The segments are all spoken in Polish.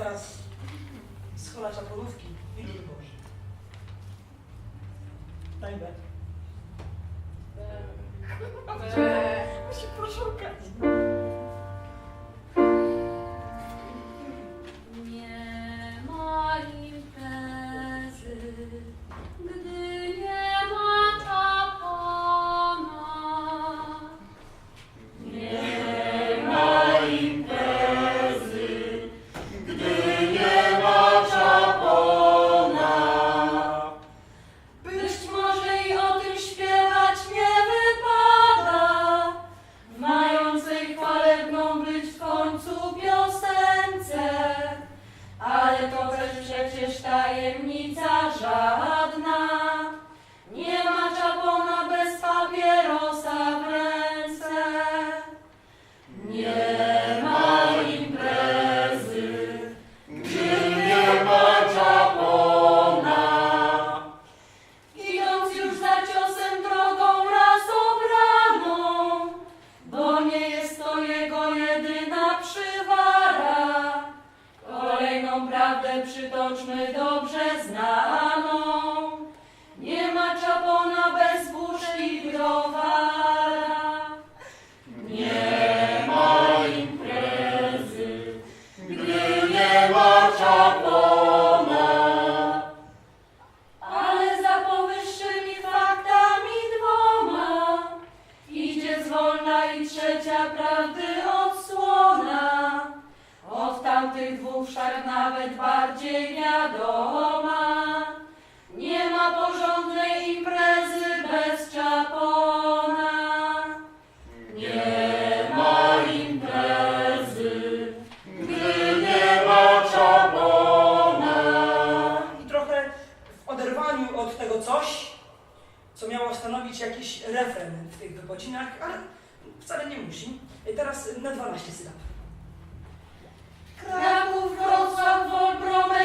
teraz z Polówki i Ludboży. Daj B. B. Musi poszukać. bardziej wiadoma. Nie ma porządnej imprezy bez czapona. Nie ma imprezy, gdy nie ma czapona. I trochę w oderwaniu od tego coś, co miało stanowić jakiś refren w tych wygodzinach, ale wcale nie musi. Teraz na 12 sylab. Wrocław, Wol, promise.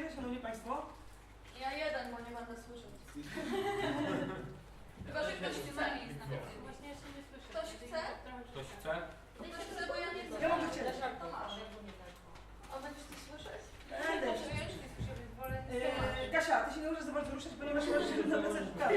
słyszycie, szanowni państwo? Ja jeden, bo nie będę słyszeć. Chyba, że ktoś chce. Właśnie jeszcze nie słyszę. Ktoś chce? Ktoś chce? Ktoś chce, bo ja nie chcę. Ja mam do ciebie. To masz. A będziesz to słyszeć? Będę. Nie słyszę, więc. Kasia, ty się nie możesz za bardzo ruszać, ponieważ masz na plecach kartę.